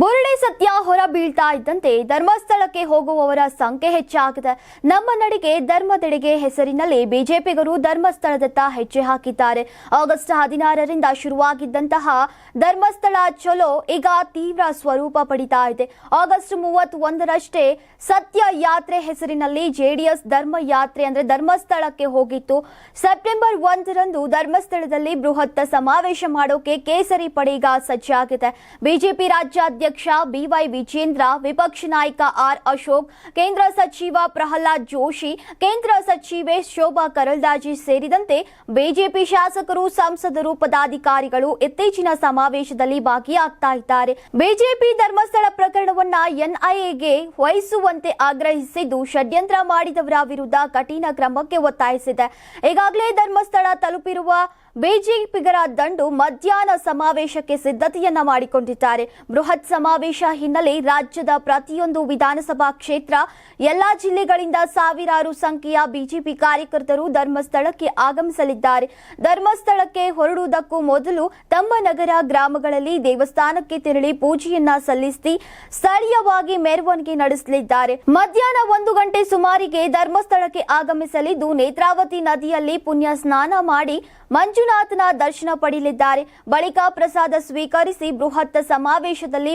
ಬುರುಡೆ ಸತ್ಯ ಹೊರ ಬೀಳ್ತಾ ಇದ್ದಂತೆ ಧರ್ಮಸ್ಥಳಕ್ಕೆ ಹೋಗುವವರ ಸಂಖ್ಯೆ ಹೆಚ್ಚಾಗಿದೆ. ನಮ್ಮ ನಡಿಗೆ ಧರ್ಮದೆಡೆಗೆ ಹೆಸರಿನಲ್ಲಿ ಬಿಜೆಪಿಗರು ಧರ್ಮಸ್ಥಳದತ್ತ ಹೆಜ್ಜೆ ಹಾಕಿದ್ದಾರೆ. ಆಗಸ್ಟ್ ಹದಿನಾರರಿಂದ ಶುರುವಾಗಿದ್ದಂತಹ ಧರ್ಮಸ್ಥಳ ಚಲೋ ಈಗ ತೀವ್ರ ಸ್ವರೂಪ ಪಡಿತಾ ಇದೆ. ಆಗಸ್ಟ್ ಮೂವತ್ತೊಂದರಷ್ಟೇ ಸತ್ಯ ಯಾತ್ರೆ ಹೆಸರಿನಲ್ಲಿ ಜೆಡಿಎಸ್ ಧರ್ಮ ಯಾತ್ರೆ ಅಂದ್ರೆ ಧರ್ಮಸ್ಥಳಕ್ಕೆ ಹೋಗಿತ್ತು. ಸೆಪ್ಟೆಂಬರ್ ಒಂದರಂದು ಧರ್ಮಸ್ಥಳದಲ್ಲಿ ಬೃಹತ್ ಸಮಾವೇಶ ಮಾಡೋಕೆ ಕೇಸರಿ ಪಡೆ ಈಗ ಸಜ್ಜಾಗಿದೆ. ಬಿಜೆಪಿ ರಾಜ್ಯಾಧ್ಯಕ್ಷ ಬಿವೈ ವಿಜೇಂದ್ರ, ವಿಪಕ್ಷ ನಾಯಕ ಆರ್ ಅಶೋಕ್, ಕೇಂದ್ರ ಸಚಿವ ಪ್ರಹ್ಲಾದ್ ಜೋಶಿ, ಕೇಂದ್ರ ಸಚಿವೆ ಶೋಭಾ ಕರಲ್ದಾಜಿ ಸೇರಿದಂತೆ ಬಿಜೆಪಿ ಶಾಸಕರು ಸಂಸದರು ಪದಾಧಿಕಾರಿಗಳು ಇತ್ತೀಚಿನ ಸಮಾವೇಶದಲ್ಲಿ ಭಾಗಿಯಾಗ್ತಾ ಇದ್ದಾರೆ. ಬಿಜೆಪಿ ಧರ್ಮಸ್ಥಳ ಪ್ರಕರಣವನ್ನ ಎನ್ಐಎಗೆ ವಹಿಸುವಂತೆ ಆಗ್ರಹಿಸಿದ್ದು, ಷಡ್ಯಂತ್ರ ಮಾಡಿದವರ ವಿರುದ್ಧ ಕಠಿಣ ಕ್ರಮಕ್ಕೆ ಒತ್ತಾಯಿಸಿದೆ. ಈಗಾಗಲೇ ಧರ್ಮಸ್ಥಳ ತಲುಪಿರುವ ಬಿಜೆಪಿಗರ ದಂಡು ಮಧ್ಯಾಹ್ನ ಸಮಾವೇಶಕ್ಕೆ ಸಿದ್ಧತೆಯನ್ನ ಮಾಡಿಕೊಂಡಿದ್ದಾರೆ. ಬೃಹತ್ ಸಮಾವೇಶ ಹಿನ್ನೆಲೆ ರಾಜ್ಯದ ಪ್ರತಿಯೊಂದು ವಿಧಾನಸಭಾ ಕ್ಷೇತ್ರ, ಎಲ್ಲಾ ಜಿಲ್ಲೆಗಳಿಂದ ಸಾವಿರಾರು ಸಂಖ್ಯೆಯ ಬಿಜೆಪಿ ಕಾರ್ಯಕರ್ತರು ಧರ್ಮಸ್ಥಳಕ್ಕೆ ಆಗಮಿಸಲಿದ್ದಾರೆ. ಧರ್ಮಸ್ಥಳಕ್ಕೆ ಹೊರಡುವುದಕ್ಕೂ ಮೊದಲು ತಮ್ಮ ನಗರ ಗ್ರಾಮಗಳಲ್ಲಿ ದೇವಸ್ಥಾನಕ್ಕೆ ತೆರಳಿ ಪೂಜೆಯನ್ನ ಸಲ್ಲಿಸಿ ಸ್ಥಳೀಯವಾಗಿ ಮೆರವಣಿಗೆ ನಡೆಸಲಿದ್ದಾರೆ. ಮಧ್ಯಾಹ್ನ ಒಂದು ಗಂಟೆ ಸುಮಾರಿಗೆ ಧರ್ಮಸ್ಥಳಕ್ಕೆ ಆಗಮಿಸಲಿದ್ದು, ನೇತ್ರಾವತಿ ನದಿಯಲ್ಲಿ ಪುಣ್ಯ ಸ್ನಾನ ಮಾಡಿ ಮಂಜುನಾಥನ ದರ್ಶನ ಪಡೆಯಲಿದ್ದಾರೆ. ಬಳಿಕ ಪ್ರಸಾದ ಸ್ವೀಕರಿಸಿ ಬೃಹತ್ ಸಮಾವೇಶದಲ್ಲಿ